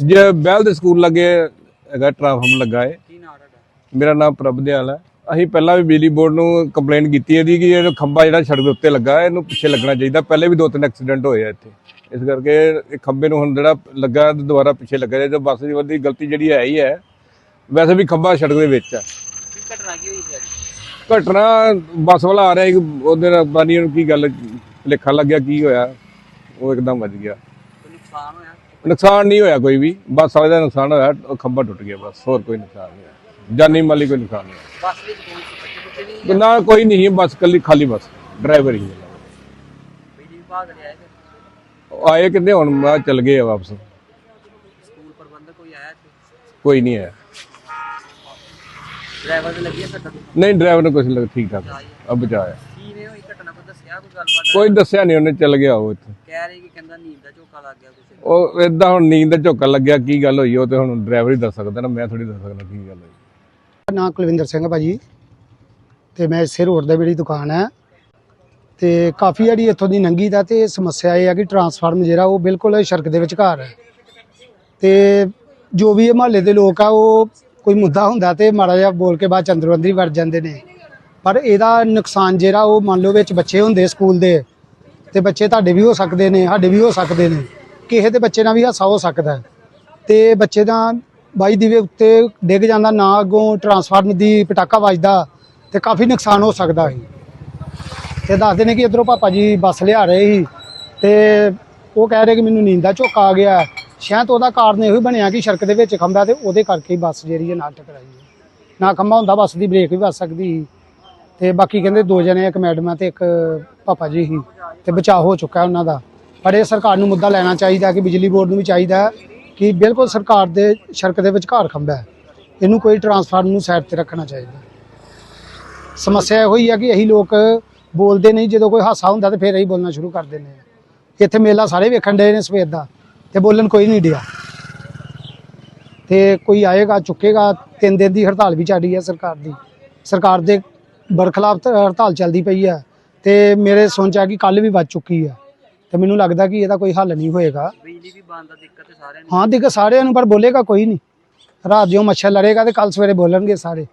ਜੇ ਬੈਲ ਦੇ ਸਕੂਲ ਲੱਗੇ ਹੈਗਾ ਟ੍ਰਾਂਸਫਾਰਮ ਲੱਗਾ ਹੈ। ਮੇਰਾ ਨਾਮ ਪ੍ਰਭਦਿਆਲ ਹੈ। ਅਸੀਂ ਪਹਿਲਾਂ ਵੀ ਬਿਜਲੀ ਬੋਰਡ ਨੂੰ ਕੰਪਲੇਂਟ ਕੀਤੀ ਇਹਦੀ ਕਿ ਇਹ ਖੰਭਾ ਜਿਹੜਾ ਸੜਕ ਦੇ ਉੱਤੇ ਲੱਗਾ ਹੈ, ਇਹਨੂੰ ਪਿੱਛੇ ਲੱਗਣਾ ਚਾਹੀਦਾ। ਪਹਿਲੇ ਵੀ ਦੋ ਤਿੰਨ ਐਕਸੀਡੈਂਟ ਹੋਏ ਆ ਇੱਥੇ। ਇਸ ਕਰਕੇ ਇਹ ਖੰਭੇ ਨੂੰ ਹੁਣ ਜਿਹੜਾ ਲੱਗਾ ਦੁਬਾਰਾ ਪਿੱਛੇ ਲੱਗਾ ਜਾਏ ਬੱਸ ਦੀ ਵੱਡੀ ਗਲਤੀ ਜਿਹੜੀ ਹੈ ਹੀ ਹੈ। ਵੈਸੇ ਵੀ ਖੰਭਾ ਸੜਕ ਦੇ ਵਿੱਚ ਹੈ। ਘਟਨਾ ਕੀ ਹੋਈ ਸੀ ਘਟਨਾ ਬੱਸ ਵਾਲਾ ਆ ਰਿਹਾ ਉਹਦੇ ਬਾਨੀ ਨੂੰ ਕੀ ਗੱਲ ਲਿਖਣ ਲੱਗਿਆ, ਕੀ ਹੋਇਆ? ਉਹ ਇੱਕਦਮ ਵੱਜ ਗਿਆ। ਨੁਕਸਾਨ ਹੋਇਆ? ਨੁਕਸਾਨ ਨਹੀਂ ਹੋਇਆ ਕੋਈ ਵੀ। ਬੱਸ ਵਾਲੇ ਦਾ ਨੁਕਸਾਨ ਹੋਇਆ ਉਹ ਖੰਭਾ ਟੁੱਟ ਗਿਆ ਬਸ ਹੋਰ ਕੋਈ ਨੁਕਸਾਨ ਨਹੀਂ ਹੋਇਆ। ਜਾਨੀ ਮਾਲੀ ਕੋਈ ਨੁਕਸਾਨ ਨਹੀਂ ਹੋਇਆ। ਬੱਸ ਵਿੱਚ ਕੋਈ ਸੀ ਬੱਚੇ ਬੱਚੇ ਨਹੀਂ ਸੀ? ਨਾ ਕੋਈ ਨਹੀਂ ਬੱਸ ਕੱਲੀ ਖਾਲੀ ਬੱਸ ਡਰਾਈਵਰ ਹੀ ਸੀ। ਬਿਜਲੀ ਵਿਭਾਗ ਦੇ ਆਏ ਫਿਰ? ਉਹ ਆਏ ਕਿੰਨੇ ਹੁਣ ਮੈਂ ਚੱਲ ਗਏ ਆ ਵਾਪਸ। ਸਕੂਲ ਪ੍ਰਬੰਧਕ ਕੋਈ ਆਇਆ ਕੋਈ ਨਹੀਂ ਆਇਆ। ਡਰਾਈਵਰ ਤੇ ਲੱਗੀ ਸੱਟ ਨਹੀਂ ਡਰਾਈਵਰ ਨੂੰ ਕੁਛ ਲੱਗ ਠੀਕ ਠਾਕ ਆ ਬਚਾਇਆ ਕੀ ਨੇ ਹੋਈ ਘਟਨਾ ਕੋਈ ਦੱਸਿਆ ਕੋਈ ਗੱਲਬਾਤ ਕੋਈ ਦੱਸਿਆ ਨਹੀਂ ਉਹਨੇ ਚੱਲ ਗਿਆ ਉਹ ਇੱਥੇ। ਕਹਿ ਰਹੇ ਕਿ ਕਹਿੰਦਾ ਨੀਂਦ ਦਾ ਝੋਕਾ ਲੱਗ ਗਿਆ ਕੁਛ। ਉਹ ਇਦਾਂ ਹੁਣ ਨੀਂਦ ਦਾ ਝੋਕਾ ਲੱਗਿਆ ਕੀ ਗੱਲ ਹੋਈ? ਉਹ ਤੇ ਹੁਣ ਡਰਾਈਵਰ ਹੀ ਦੱਸ ਸਕਦਾ ਨਾ ਮੈਂ ਥੋੜੀ ਦੱਸ ਸਕਦਾ ਕੀ ਗੱਲ ਹੋਈ। ਨਾਂ ਕੁਲਵਿੰਦਰ ਸਿੰਘ ਭਾਜੀ ਤੇ ਮੈਂ ਇਸੇ ਰੋਡ ਦੇ ਮੇਰੀ ਦੁਕਾਨ ਹੈ ਤੇ ਕਾਫੀ ਜਿਹੜੀ ਇੱਥੋਂ ਦੀ ਨੰਗੀ ਦਾ ਤੇ ਸਮੱਸਿਆ ਇਹ ਹੈ ਕਿ ਟਰਾਂਸਫਾਰਮ ਜਿਹੜਾ ਉਹ ਬਿਲਕੁਲ ਸੜਕ ਦੇ ਵਿਚਕਾਰ ਹੈ ਤੇ ਜੋ ਵੀ ਇਹ ਮਹੱਲੇ ਦੇ ਲੋਕ ਆ ਉਹ ਕੋਈ ਮੁੱਦਾ ਹੁੰਦਾ ਤੇ ਮਾੜਾ ਜਿਹਾ ਬੋਲ ਕੇ ਬਾਅਦ ਚ ਅੰਦਰੋਂ ਅੰਦਰ ਹੀ ਵੜ ਜਾਂਦੇ ਨੇ। ਪਰ ਇਹਦਾ ਨੁਕਸਾਨ ਜਿਹੜਾ ਉਹ ਮੰਨ ਲਓ ਵਿੱਚ ਬੱਚੇ ਹੁੰਦੇ ਸਕੂਲ ਦੇ, ਤੇ ਬੱਚੇ ਤੁਹਾਡੇ ਵੀ ਹੋ ਸਕਦੇ ਨੇ, ਸਾਡੇ ਵੀ ਹੋ ਸਕਦੇ ਨੇ, ਕਿਸੇ ਦੇ ਬੱਚੇ ਨਾਲ ਵੀ ਹਾਸਾ ਹੋ ਸਕਦਾ ਹੈ। ਤੇ ਬੱਚੇ ਦਾ ਬਾਈ ਦੀਵੇ ਉੱਤੇ ਡਿੱਗ ਜਾਂਦਾ, ਨਾ ਅੱਗੋਂ ਟਰਾਂਸਫਾਰਮਰ ਦੀ ਪਟਾਕਾ ਵੱਜਦਾ, ਤੇ ਕਾਫੀ ਨੁਕਸਾਨ ਹੋ ਸਕਦਾ ਸੀ ਤੇ ਦੱਸਦੇ ਨੇ ਕਿ ਇਧਰੋਂ ਪਾਪਾ ਜੀ ਬੱਸ ਲਿਆ ਰਹੇ ਸੀ, ਤੇ ਉਹ ਕਹਿ ਰਹੇ ਕਿ ਮੈਨੂੰ ਨੀਂਦ ਦਾ ਝੋਕਾ ਆ ਗਿਆ ਸ਼ਾਇਦ ਉਹਦਾ ਕਾਰਨ ਇਹੋ ਹੀ ਬਣਿਆ ਕਿ ਸੜਕ ਦੇ ਵਿੱਚ ਖੰਭਾ ਤੇ ਉਹਦੇ ਕਰਕੇ ਹੀ ਬੱਸ ਜਿਹੜੀ ਹੈ ਨਾਲ ਟਕਰਾਈ ਨਾ ਖੰਭਾ ਹੁੰਦਾ, ਬੱਸ ਦੀ ਬ੍ਰੇਕ ਵੀ ਵੱਜ ਸਕਦੀ ਸੀ। ਤੇ ਬਾਕੀ ਕਹਿੰਦੇ ਦੋ ਜਣੇ, ਇੱਕ ਮੈਡਮ ਆ ਤੇ ਇੱਕ ਪਾਪਾ ਜੀ ਸੀ ਤੇ ਬਚਾਅ ਹੋ ਚੁੱਕਾ ਉਹਨਾਂ ਦਾ। ਪਰ ਇਹ ਸਰਕਾਰ ਨੂੰ ਮੁੱਦਾ ਲੈਣਾ ਚਾਹੀਦਾ ਕਿ ਬਿਜਲੀ ਬੋਰਡ ਨੂੰ ਵੀ ਚਾਹੀਦਾ ਕਿ ਬਿਲਕੁਲ ਸਰਕਾਰ ਦੇ ਸੜਕ ਦੇ ਵਿਚਕਾਰ ਖੰਭਾ ਹੈ। ਇਹਨੂੰ ਕੋਈ ਟਰਾਂਸਫਾਰਮ ਨੂੰ ਸਾਈਡ ਤੇ ਰੱਖਣਾ ਚਾਹੀਦਾ। ਸਮੱਸਿਆ ਇਹੋ ਹੀ ਆ ਕਿ ਅਸੀਂ ਲੋਕ ਬੋਲਦੇ ਨਹੀਂ, ਜਦੋਂ ਕੋਈ ਹਾਸਾ ਹੁੰਦਾ ਤੇ ਫਿਰ ਅਸੀਂ ਬੋਲਣਾ ਸ਼ੁਰੂ ਕਰ ਦਿੰਦੇ ਹਾਂ ਇੱਥੇ ਮੇਲਾ ਸਾਰੇ ਵੇਖਣ ਡਏ ਨੇ ਸਵੇਰ ਦਾ ਤੇ ਬੋਲਣ ਕੋਈ ਨਹੀਂ ਡਿਆ। ਤੇ ਕੋਈ ਆਏਗਾ, ਚੁੱਕੇਗਾ, ਤਿੰਨ ਦਿਨ ਦੀ ਹੜਤਾਲ ਵੀ ਚੱਲੀ ਹੈ ਸਰਕਾਰ ਦੀ। ਸਰਕਾਰ ਦੇ ਬਰਖਲਾਫ ਹੜਤਾਲ ਚੱਲਦੀ ਪਈ ਹੈ ਤੇ ਮੇਰੇ ਸੋਚ ਆ ਕਿ ਕੱਲ ਵੀ ਵੱਜ ਚੁੱਕੀ ਹੈ ਤੇ ਮੈਨੂੰ ਲੱਗਦਾ ਕਿ ਇਹਦਾ ਕੋਈ ਹੱਲ ਨਹੀਂ ਹੋਏਗਾ। ਬਿਜਲੀ ਵੀ ਬੰਦ ਆ ਦਿੱਕਤ ਤੇ ਸਾਰਿਆਂ ਨੂੰ। ਹਾਂ ਦਿੱਕਤ ਸਾਰਿਆਂ ਨੂੰ ਪਰ ਬੋਲੇਗਾ ਕੋਈ ਨਹੀਂ। ਰਾਤ ਜਿਉਂ ਮੱਛਰ ਲੜੇਗਾ ਤੇ ਕੱਲ ਸਵੇਰੇ ਬੋਲਣਗੇ ਸਾਰੇ।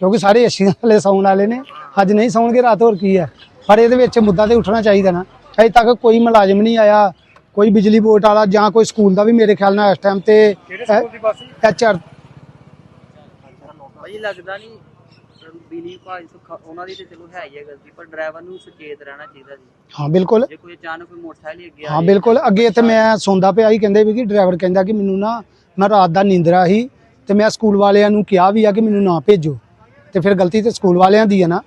ਕਿਉਂਕਿ ਸਾਰੇ ਏਸੀਆਂ ਵਾਲੇ ਸੌਣ ਵਾਲੇ ਨੇ ਅੱਜ ਨਹੀਂ ਸੌਣਗੇ ਰਾਤ ਹੋਰ ਕੀ ਹੈ ਪਰ ਇਹਦੇ ਵਿੱਚ ਮੁੱਦਾ ਤੇ ਉੱਠਣਾ ਚਾਹੀਦਾ ਨਾ। ਅਜੇ ਤੱਕ ਕੋਈ ਮੁਲਾਜ਼ਮ ਨਹੀਂ ਆਇਆ ਕੋਈ ਬਿਜਲੀ ਬੋਰਡ ਵਾਲਾ ਜਾਂ ਕੋਈ ਸਕੂਲ ਦਾ ਵੀ ਮੇਰੇ ਖਿਆਲ ਨਾਲ ਇਸ ਟਾਈਮ ਤੇ ਐਚ ਆਰ ਭਾਈ ਲੱਗਦਾ ਨਹੀਂ ਬਿਜਲੀ ਵਿਭਾਗ ਸੁੱਖਾ ਉਹਨਾਂ ਦੀ ਤੇ ਚਲੋ ਹੈ ਹੀ ਹੈ ਗਲਤੀ ਪਰ ਡਰਾਈਵਰ ਨੂੰ ਸੁਚੇਤ ਰਹਿਣਾ ਚਾਹੀਦਾ ਜੀ। ਹਾਂ ਬਿਲਕੁਲ। ਜੇ ਕੋਈ ਅਚਾਨਕ ਕੋਈ ਮੋਟਰਸਾਈਕਲ ਅੱਗੇ ਆ ਹਾਂ ਬਿਲਕੁਲ। ਅੱਗੇ ਤੇ ਮੈਂ ਸੌਂਦਾ ਪਿਆ ਹੀ ਕਹਿੰਦੇ ਵੀ ਕਿ ਡਰਾਈਵਰ ਕਹਿੰਦਾ ਕਿ ਮੈਨੂੰ ਨਾ ਮੈਂ ਰਾਤ ਦਾ ਨੀਂਦਰਾ ਸੀ ਤੇ ਮੈਂ ਸਕੂਲ ਵਾਲਿਆਂ ਨੂੰ ਕਿਹਾ ਵੀ ਆ ਕਿ ਮੈਨੂੰ ਨਾ ਭੇਜੋ। ਤੇ ਫਿਰ ਗਲਤੀ ਤੇ ਸਕੂਲ ਵਾਲਿਆਂ ਦੀ ਹੈ ਨਾ।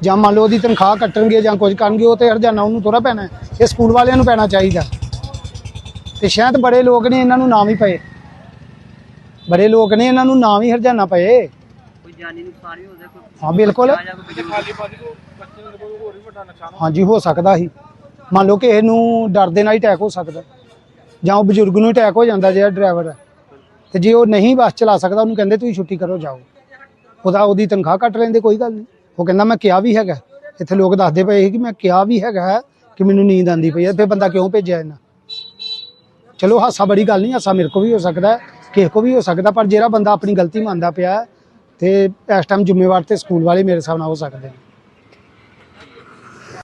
ਜਾਂ ਮੰਨ ਲਓ ਉਹਦੀ ਤਨਖਾਹ ਕੱਟਣਗੇ ਜਾਂ ਕੁਝ ਕਰਨਗੇ ਉਹ ਤੇ ਹਰਜਾਨਾ ਉਹਨੂੰ ਥੋੜਾ ਪੈਣਾ। ਇਹ ਸਕੂਲ ਵਾਲਿਆਂ ਨੂੰ ਪੈਣਾ ਚਾਹੀਦਾ। ਤੇ ਸ਼ਾਇਦ ਬੜੇ ਲੋਕ ਨੇ ਇਹਨਾਂ ਨੂੰ ਨਾਮ ਹੀ ਪਏ। ਬੜੇ ਲੋਕ ਨੇ ਇਹਨਾਂ ਨੂੰ ਨਾਮ ਹੀ ਹਰਜਾਨਾ ਪਏ। ਕੋਈ ਜਾਨੀ ਨੁਕਸਾਨ ਵੀ ਹੋ ਜਾਏ ਕੋਈ ਹਾਂ ਬਿਲਕੁਲ। ਜਾਂ ਕੋਈ ਬਜ਼ੁਰਗ। ਹਾਂਜੀ ਹੋ ਸਕਦਾ ਸੀ। ਮੰਨ ਲਓ ਕਿ ਇਹਨੂੰ ਡਰ ਦੇ ਨਾਲ ਹੀ ਅਟੈਕ ਹੋ ਸਕਦਾ। ਜਾਂ ਉਹ ਬਜ਼ੁਰਗ ਨੂੰ ਅਟੈਕ ਹੋ ਜਾਂਦਾ ਜਿਹੜਾ ਡਰਾਈਵਰ ਹੈ। ਤੇ ਜੇ ਉਹ ਨਹੀਂ ਬੱਸ ਚਲਾ ਸਕਦਾ ਉਹਨੂੰ ਕਹਿੰਦੇ ਤੁਸੀਂ ਛੁੱਟੀ ਕਰੋ ਜਾਓ। ਉਹਦਾ ਉਹਦੀ ਤਨਖਾਹ ਕੱਟ ਲੈਂਦੇ ਕੋਈ ਗੱਲ ਨਹੀਂ। ਉਹ ਕਹਿੰਦਾ ਮੈਂ ਕਿਹਾ ਵੀ ਹੈਗਾ ਇੱਥੇ ਲੋਕ ਦੱਸਦੇ ਪਏ ਸੀ ਕਿ ਮੈਂ ਕਿਹਾ ਵੀ ਹੈਗਾ ਕਿ ਮੈਨੂੰ ਨੀਂਦ ਆਂਦੀ ਪਈ ਹੈ। ਫਿਰ ਬੰਦਾ ਕਿਉਂ ਭੇਜਿਆ ਇਹਨਾਂ? ਚਲੋ ਹਾਸਾ ਬੜੀ ਗੱਲ ਨਹੀਂ ਹਾਸਾ ਮੇਰੇ ਕੋ ਵੀ ਹੋ ਸਕਦਾ ਹੈ, ਕਿਸੇ ਕੋ ਵੀ ਹੋ ਸਕਦਾ ਪਰ ਜਿਹੜਾ ਬੰਦਾ ਆਪਣੀ ਗਲਤੀ ਮੰਨਦਾ ਪਿਆ ਹੈ, ਤੇ ਇਸ ਟਾਈਮ ਜ਼ਿੰਮੇਵਾਰ ਤੇ ਸਕੂਲ ਵਾਲੇ ਮੇਰੇ ਹਿਸਾਬ ਨਾਲ ਹੋ ਸਕਦੇ ਨੇ।